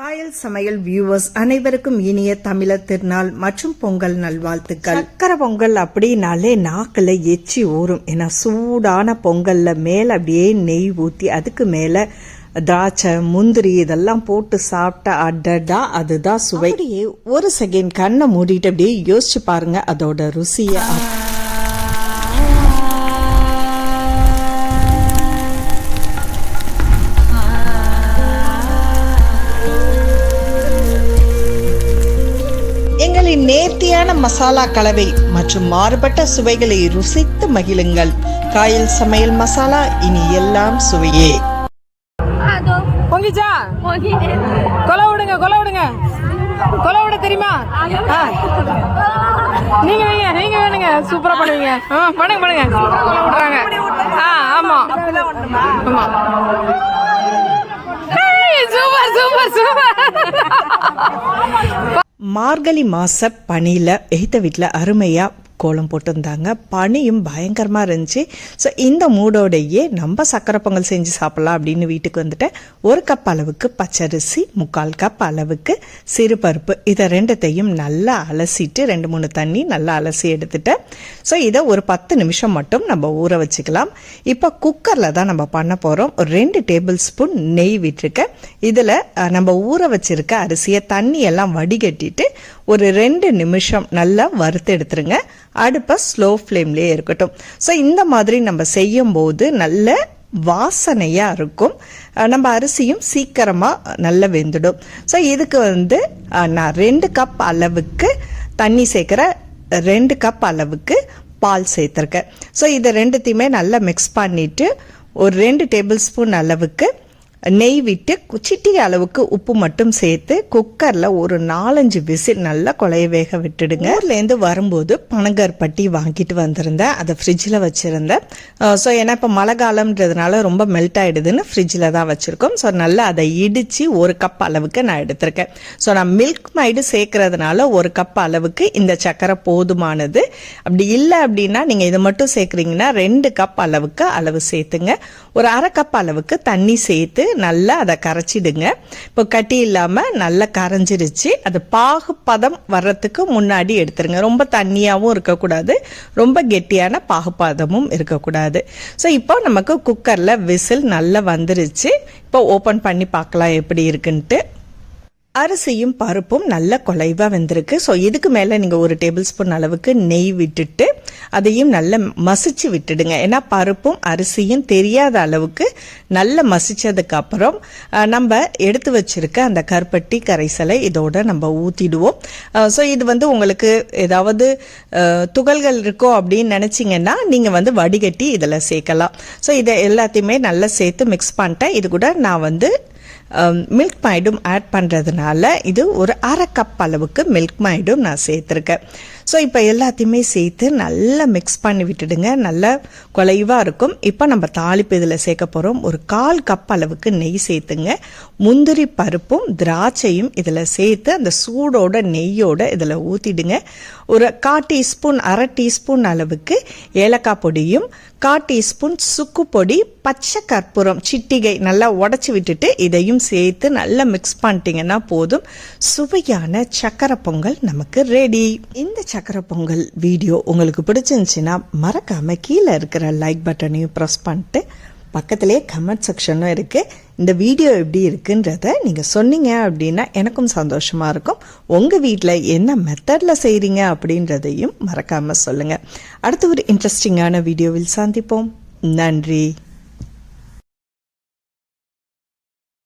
காயல் சமையல் வியூவர்ஸ் அனைவருக்கும் இனிய தமிழர் திருநாள் மற்றும் பொங்கல் நல்வாழ்த்துக்கள். சக்கரை பொங்கல் அப்படின்னாலே நாக்கில் எச்சி ஊறும். ஏன்னா சூடான பொங்கல்ல மேல அப்படியே நெய் ஊத்தி அதுக்கு மேல திராட்சை முந்திரி இதெல்லாம் போட்டு சாப்பிட்டா அடடா அதுதான் சுவை. அப்படியே ஒரு செகண்ட் கண்ணை மூடிட்டு அப்படியே யோசிச்சு பாருங்க அதோட ருசியை. நேர்த்தியான மசாலா கலவை மற்றும் மாறுபட்ட சுவைகளை ருசித்து மகிழுங்கள். காயல் சமையல் மசாலா இனி எல்லாம் சுவையே. பொங்கிச்சா? கொலை விடுங்க கொலை விடுங்க. கொலை விட தெரியுமா. நீங்க வைங்க நீங்க வேணுங்க. சூப்பரா பண்ணுவீங்க. ஆ, பண்ணுங்க பண்ணுங்க. கொலை விடுறாங்க. ஆ ஆமா. ஆமா. Super super super. மார்கழி மாச பனியில் எய்த்த வீட்டில் அருமையாக கோலம் போட்டிருந்தாங்க. பனியும் பயங்கரமாக இருந்துச்சு. ஸோ இந்த மூடோடையே நம்ம சக்கரை பொங்கல் செஞ்சு சாப்பிட்லாம் அப்படின்னு வீட்டுக்கு வந்துட்டேன் ஒரு கப் அளவுக்கு பச்சரிசி முக்கால் கப் அளவுக்கு சிறுபருப்பு இதை ரெண்டத்தையும் நல்லா அலசிட்டு ரெண்டு மூணு தண்ணி நல்லா அலசி எடுத்துட்டேன் ஸோ இதை ஒரு பத்து நிமிஷம் மட்டும் நம்ம ஊற வச்சுக்கலாம். இப்போ குக்கரில் தான் நம்ம பண்ண போகிறோம் ஒரு ரெண்டு டேபிள் ஸ்பூன் நெய் விட்டுருக்கேன். இதில் நம்ம ஊற வச்சிருக்க அரிசியை தண்ணியெல்லாம் வடிகட்டிட்டு ஒரு ரெண்டு நிமிஷம் நல்லா வறுத்து எடுத்துருங்க. அடுப்பை ஸ்லோ ஃப்ளேம்லேயே இருக்கட்டும். ஸோ இந்த மாதிரி நம்ம செய்யும்போது நல்ல வாசனையாக இருக்கும். நம்ம அரிசியும் சீக்கிரமாக நல்லா வெந்துடும். ஸோ இதுக்கு வந்து நான் ரெண்டு கப் அளவுக்கு தண்ணி சேர்க்குற ரெண்டு கப் அளவுக்கு பால் சேர்த்துருக்கேன். ஸோ இதை ரெண்டுத்தையுமே நல்லா மிக்ஸ் பண்ணிவிட்டு ஒரு ரெண்டு டேபிள் ஸ்பூன் அளவுக்கு நெய் விட்டு சிட்டி அளவுக்கு உப்பு மட்டும் சேர்த்து குக்கரில் ஒரு நாலஞ்சு விசில் நல்லா குழைய வேக விட்டுடுங்க. ஊர்லேருந்து வரும்போது பனங்கற்பட்டி வாங்கிட்டு வந்திருந்தேன் அதை ஃப்ரிட்ஜில் வச்சுருந்தேன் ஸோ ஏன்னா இப்போ மழை காலம்ன்றதுனால ரொம்ப மெல்ட் ஆகிடுதுன்னு ஃப்ரிட்ஜில் தான் வச்சுருக்கோம். ஸோ நல்லா அதை இடித்து ஒரு கப் அளவுக்கு நான் எடுத்திருக்கேன். ஸோ நான் மில்க் மைடு சேர்க்கறதுனால ஒரு கப் அளவுக்கு இந்த சக்கரை போதுமானது. அப்படி இல்லை அப்படின்னா நீங்கள் இதை மட்டும் சேர்க்குறீங்கன்னா ரெண்டு கப் அளவுக்கு அளவு சேர்த்துங்க. ஒரு அரை கப் அளவுக்கு தண்ணி சேர்த்து நல்லா அதை கரைச்சிடுங்க. இப்போ கட்டி இல்லாமல் நல்லா கரைஞ்சிருச்சு. அது பாகுப்பதம் வர்றதுக்கு முன்னாடி எடுத்துருங்க. ரொம்ப தண்ணியாகவும் இருக்கக்கூடாது. ரொம்ப கெட்டியான பாகுப்பதமும் இருக்கக்கூடாது. ஸோ இப்போ நமக்கு குக்கரில் விசில் நல்லா வந்துருச்சு. இப்போ ஓப்பன் பண்ணி பார்க்கலாம் எப்படி இருக்குன்ட்டு. அரிசியும் பருப்பும் நல்ல குலைவாக வெந்திருக்கு. ஸோ இதுக்கு மேலே நீங்கள் ஒரு டேபிள் ஸ்பூன் அளவுக்கு நெய் விட்டுட்டு அதையும் நல்லா மசிச்சு விட்டுடுங்க. ஏன்னா பருப்பும் அரிசியும் தெரியாத அளவுக்கு நல்லா மசிச்சதுக்கப்புறம் நம்ம எடுத்து வச்சிருக்க அந்த கருப்பட்டி கரைசலை இதோட நம்ம ஊற்றிடுவோம் ஸோ இது வந்து உங்களுக்கு ஏதாவது துகள்கள் இருக்கோ அப்படின்னு நினச்சிங்கன்னா நீங்கள் வந்து வடிகட்டி இதில் சேர்க்கலாம். ஸோ இதை எல்லாத்தையுமே நல்லா சேர்த்து மிக்ஸ் பண்ணிட்டேன். இது கூட நான் வந்து Um, மில்க் மைடும் ஆட் பண்ணுறதுனால இது ஒரு அரை கப் அளவுக்கு மில்க் மைடும் நான் சேர்த்துருக்கேன். ஸோ இப்போ எல்லாத்தையுமே சேர்த்து நல்லா மிக்ஸ் பண்ணி விட்டுடுங்க. நல்லா குலைவாக இருக்கும். இப்போ நம்ம தாளிப்பு இதில் சேர்க்க போகிறோம் ஒரு கால் கப் அளவுக்கு நெய் சேர்த்துங்க. முந்திரி பருப்பும் திராட்சையும் இதில் சேர்த்து அந்த சூடோட நெய்யோட இதில் ஊற்றிடுங்க ஒரு கால் டீஸ்பூன் அரை டீஸ்பூன் அளவுக்கு ஏலக்காய் பொடியும் கா டீஸ்பூன் சுக்கு பொடி பச்சை கற்பூரம் சிட்டிகை நல்லா உடச்சி விட்டுட்டு இதையும் சேர்த்து நல்லா மிக்ஸ் பண்ணிட்டீங்கன்னா போதும். சுவையான சக்கரை பொங்கல் நமக்கு ரெடி இந்த சக்கரை பொங்கல் வீடியோ உங்களுக்கு பிடிச்சிருந்துச்சுன்னா மறக்காமல் கீழே இருக்கிற லைக் பட்டனையும் ப்ரெஸ் பண்ணிட்டு பக்கத்திலே கமெண்ட் செக்ஷனும் இருக்குது இந்த வீடியோ எப்படி இருக்குன்றத நீங்கள் சொன்னீங்க அப்படின்னா எனக்கும் சந்தோஷமாக இருக்கும். உங்கள் வீட்டில் என்ன மெத்தடில் செய்கிறீங்க அப்படின்றதையும் மறக்காமல் சொல்லுங்கள் அடுத்து ஒரு இன்ட்ரெஸ்டிங்கான வீடியோவில் சந்திப்போம். நன்றி.